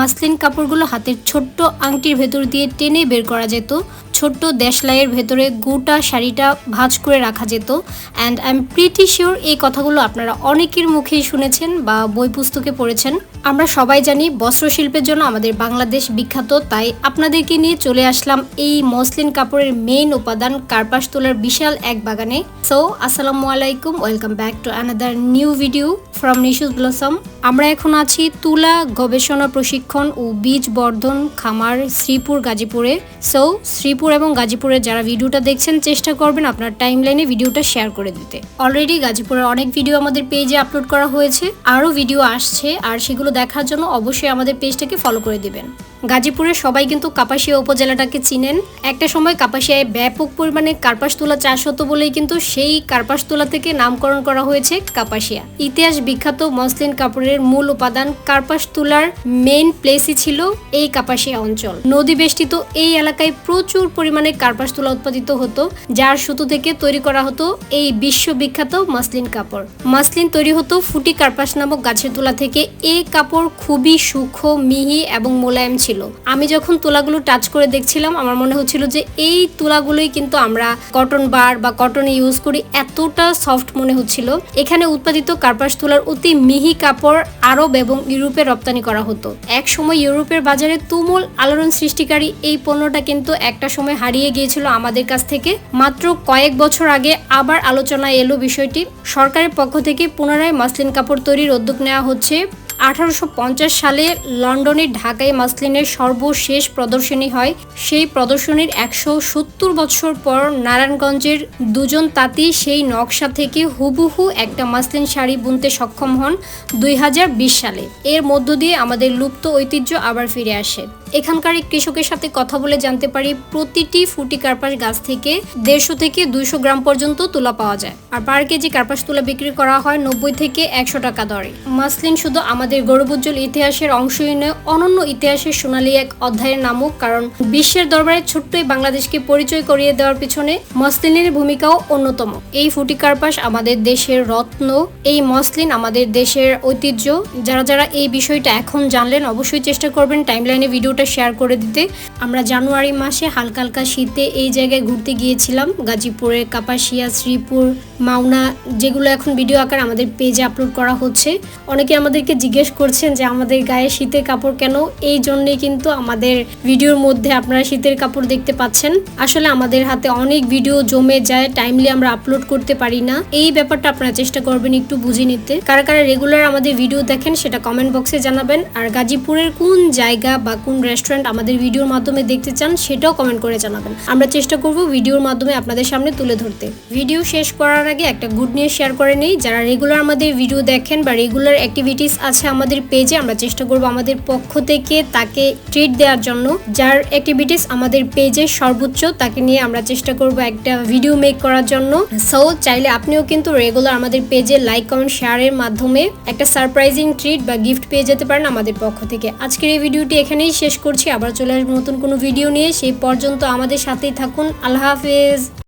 Muslin কাপড়গুলো হাতের ছোট্ট আংটির ভেতর দিয়ে টেনে বের করা যেত। ছোট্ট দেশলাইয়ের ভেতরে গোটা শাড়িটা ভাঁজ করে রাখা যেত। And I am pretty sure এই কথাগুলো আপনারা অনেকের মুখেই শুনেছেন বা বই পুস্তকে পড়েছেন। আমরা সবাই জানি বস্ত্রশিল্পের জন্য আমাদের বাংলাদেশ বিখ্যাত, তাই আপনাদেরকে নিয়ে চলে আসলাম এই মসলিন কাপড়ের মেইন উপাদান কার্পাস তোলার বিশাল এক বাগানে। সো আসসালামু আলাইকুম welcome back to another new video from Nishu's blossom আমরা এখন আছি তুলা গবেষণা প্রশিক্ষণ ও বীজ বর্ধন খামার শ্রীপুর গাজীপুরে। সো শ্রীপুর এবং গাজীপুরের যারা ভিডিওটা দেখছেন, চেষ্টা করবেন আপনার টাইম লাইনে ভিডিওটা শেয়ার করে দিতে। অলরেডি গাজীপুরের অনেক ভিডিও আমাদের পেজে আপলোড করা হয়েছে, আরও ভিডিও আসছে, আর সেগুলো দেখার জন্য অবশ্যই আমাদের পেজটাকে ফলো করে দিবেন। গাজীপুরের সবাই কিন্তু কাপাসিয়া উপজেলাটাকে চিনেন। একটা সময় কাপাসিয়ায় ব্যাপক পরিমাণে কার্পাস তুলা চাষ হতো বলেই কিন্তু সেই কার্পাস তুলা থেকে নামকরণ করা হয়েছে কাপাসিয়া। ইতিহাস বিখ্যাত মসলিন কাপড়ের মূল উপাদান কার্পাস তুলার মেইন প্লেসই ছিল এই কাপাসিয়া অঞ্চল। নদী বেষ্টিত এই এলাকায় প্রচুর পরিমাণে কার্পাস তুলা উৎপাদিত হতো, যার সুতো থেকে তৈরি করা হতো এই বিশ্ববিখ্যাত মাসলিন কাপড়। মাসলিন তৈরি হতো ফুটি কার্পাস নামক গাছের তুলা থেকে। এই কাপড় খুবই সূক্ষ্ম, মিহি এবং মোলায়েম ছিল। আমি যখন তুলাগুলো টাচ করে দেখছিলাম, আমার মনে হচ্ছিল যে এই তুলাগুলোই কিন্তু আমরা কটন বার বা কটন ইউজ করি, এতটা সফট মনে হচ্ছিল। এখানে উৎপাদিত কার্পাস তুলার অতি মিহি কাপড় আরব এবং ইউরোপে রপ্তানি করা হতো। এক সময় ইউরোপের বাজারে তুমুল আলোড়ন সৃষ্টিকারী এই পণ্যটা কিন্তু একটা সময় হারিয়ে গিয়েছিল আমাদের কাছ থেকে। মাত্র কয়েক বছর আগে আবার আলোচনায় এলো বিষয়টি। সরকারের পক্ষ থেকে পুনরায় মাসলিন কাপড় তৈরির উদ্যোগ নেওয়া হচ্ছে। আঠারোশো পঞ্চাশ সালে লন্ডনের ঢাকায় মাসলিনের সর্বশেষ প্রদর্শনী হয়। সেই প্রদর্শনীর একশো সত্তর বছর পর নারায়ণগঞ্জের দুজন তাঁতি সেই নকশা থেকে হুবহু একটা মাসলিন শাড়ি বুনতে সক্ষম হন দুই হাজার বিশ সালে। এর মধ্য দিয়ে আমাদের লুপ্ত ঐতিহ্য আবার ফিরে আসে। এখানকার এক কৃষকের সাথে কথা বলে জানতে পারি প্রতিটি ফুটি কার্পাস গাছ থেকে দেড়শো থেকে দুইশো গ্রাম পর্যন্ত তুলা পাওয়া যায়। আর পার কেজি কার্পাস তুলা বিক্রি করা হয় নব্বই থেকে একশো টাকা দরে। মাসলিন শুধু আমাদের গৌরবোজ্জ্বল ইতিহাসের অংশই নয়, অনন্য ইতিহাসের সোনালী এক অধ্যায়ের নামক কারণ বিশ্বের দরবারে ছোট্ট এই বাংলাদেশকে পরিচয় করিয়ে দেওয়ার পিছনে মসলিনের ভূমিকাও অন্যতম। এই ফুটি কার্পাস আমাদের দেশের রত্ন, এই মসলিন আমাদের দেশের ঐতিহ্য। যারা যারা এই বিষয়টা এখন জানলেন, অবশ্যই চেষ্টা করবেন টাইমলাইনে ভিডিওটা শেয়ার করে দিতে। আমরা জানুয়ারি মাসে হালকা হালকা শীতে এই জায়গায় ঘুরতে গিয়েছিলাম, গাজীপুরে, কাপাসিয়া, শ্রীপুর, মাওনা, যেগুলো এখন ভিডিও আকার আমাদের পেজে আপলোড করা হচ্ছে। অনেকে আমাদেরকে জিজ্ঞেস করছেন যে, আমাদের গায়ে শীতের কাপড় কেন? এই জন্যই কিন্তু আমাদের ভিডিওর মধ্যে আপনারা শীতের কাপড় দেখতে পাচ্ছেন। আসলে আমাদের হাতে অনেক ভিডিও জমে যায় টাইমলি আমরা আপলোড করতে পারি না। এই ব্যাপারটা আপনারা চেষ্টা করবেন একটু বুঝে নিতে। কারা কারা রেগুলার আমাদের ভিডিও দেখেন, সেটা কমেন্ট বক্সে জানাবেন। আর গাজীপুরের কোন জায়গা বা কোন রেস্টুরেন্ট আমাদের ভিডিওর মাধ্যমে দেখতে চান, সেটাও কমেন্ট করে জানাবেন। আমরা চেষ্টা করব ভিডিওর মাধ্যমে আপনাদের সামনে তুলে ধরতে। ভিডিও শেষ করার আগে একটা গুড নিউজ শেয়ার করে নেই। যারা রেগুলার আমাদের ভিডিও দেখেন বা রেগুলার অ্যাক্টিভিটিস আছে আমাদের পেজে আমরা চেষ্টা করব আমাদের পক্ষ থেকে তাকে ট্রিট দেওয়ার জন্য। যার অ্যাক্টিভিটিস আমাদের পেজে সর্বোচ্চ, তাকে নিয়ে আমরা চেষ্টা করব একটা ভিডিও মেক করার জন্য। সো চাইলে আপনিও কিন্তু রেগুলার আমাদের পেজে লাইক কমেন্ট শেয়ারের মাধ্যমে একটা সারপ্রাইজিং ট্রিট বা গিফট পেয়ে যেতে পারেন আমাদের পক্ষ থেকে। আজকের এই ভিডিওটি এখানেই শেষ করছি, আবার চলে আসব নতুন কোনো ভিডিও নিয়ে। সেই পর্যন্ত আমাদের সাথেই থাকুন। আল্লাহ হাফেজ।